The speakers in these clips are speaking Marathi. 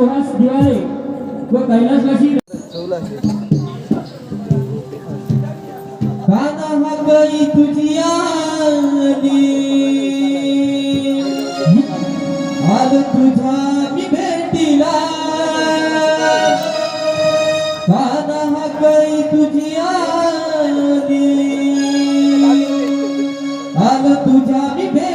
सुहास दिवाले व कैलाशवासी तुझी आज तुझा मी भेटीला. काना हा कै तुझी आज तुझा मी भेट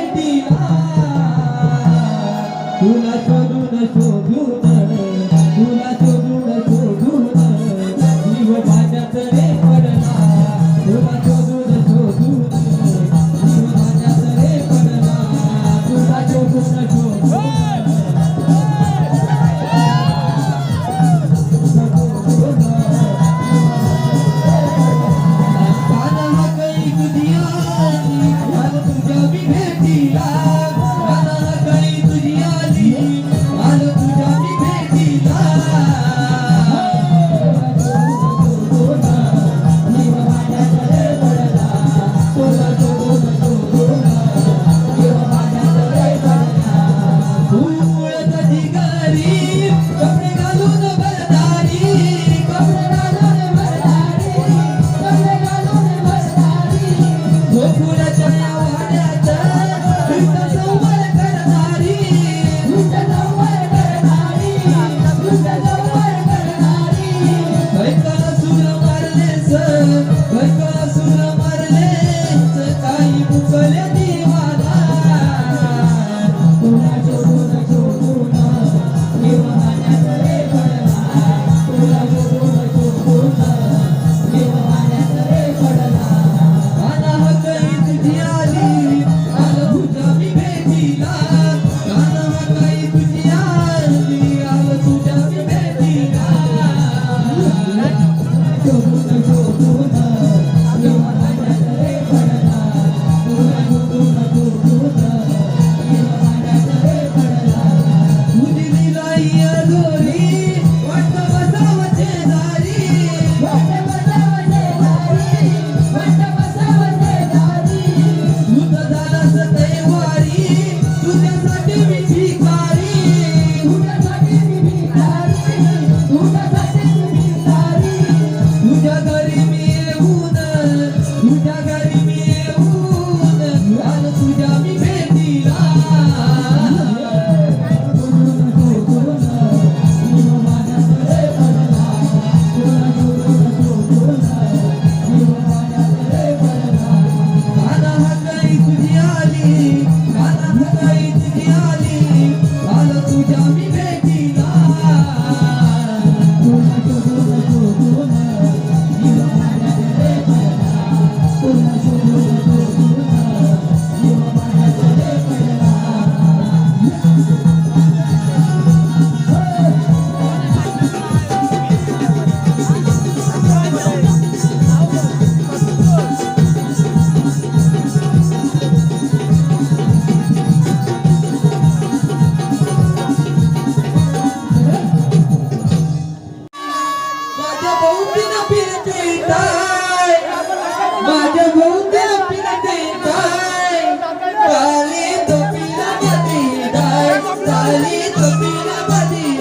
pode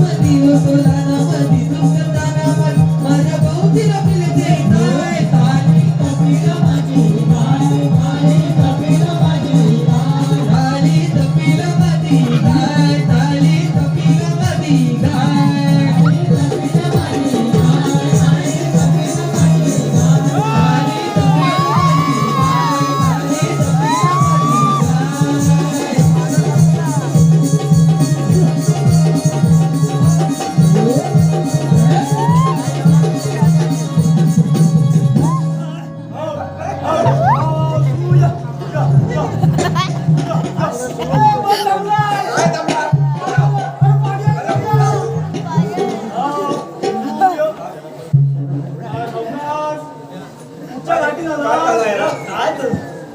maldito, solano, maldito,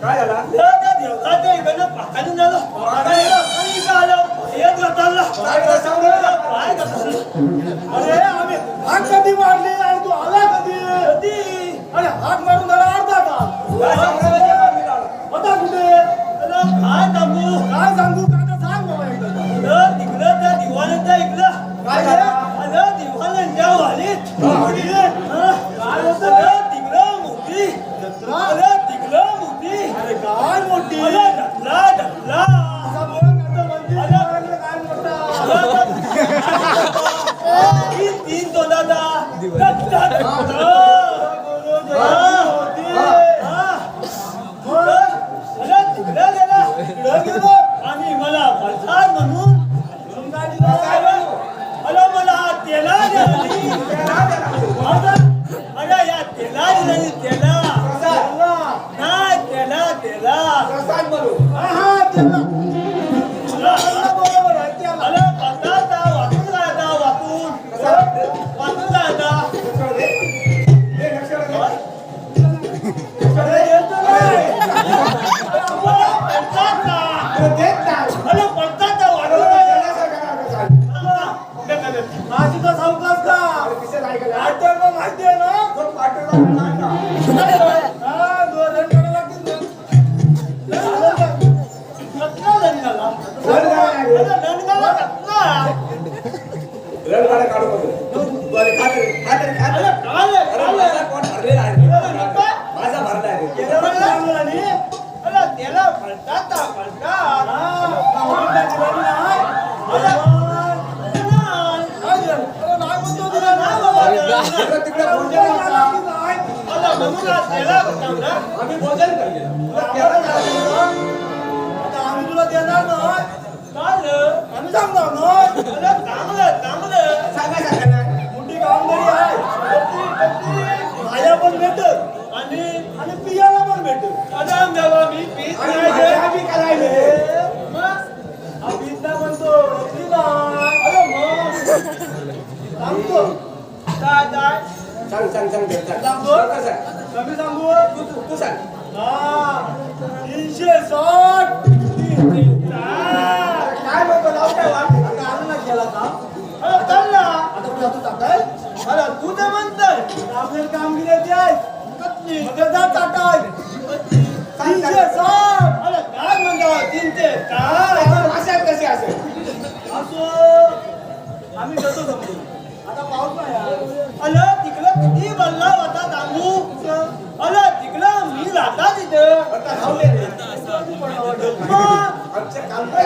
काय झाला? त्या देवताच्या इकडनं पाखाली आम्ही भाग कधी वाढ अरे पळतात जाऊ माझी का? सावकाश माझा भरला आहे. त्याला पळतात पळतात हा, भावंडाची दिलेली नाही. अरे, नाही. काय दिलं? अरे, नाही म्हणतो दिलं नाही बाबा. तिकडे तिकडे अरे, भोजन उद्या होतं. आला की नाही? अला म्हणून त्याला बचावला आम्ही भोजन केलं. त्याला काय आता आम्ही तुला देणार नाही चाललं आम्ही सांगणार नाही अला चांगलं चांगलं सांगा सांगा मोठी कामगिरी आहे खाया पण भेटत आणि आणि पियाला पण भेटत मी पीत नाही मग हा म्हणतो अरे मग. सांगतो काय काय सांग सांग सांग सांग सांग सांगतो लवकर सांग. कमी सांगू तू तू तू सांग हा तीनशे साठ काय म्हणतो लाव काय वाट आता आलं ना का अरे आता कुठे तू टाकाय अरे तू तर म्हणतोय आपल्याला कामगिरी येते आहे मग जा टाकाय तीनशे साठ अरे काय म्हणतो तीनशे काय अशात कसे असेल असो आम्ही देतो समजून आता पाऊस नाही आहे. तिकडं किती बनला होता दामू अरे तिकडं मी राहता तिथं आता राहुले रे. मग आमच्या कामगार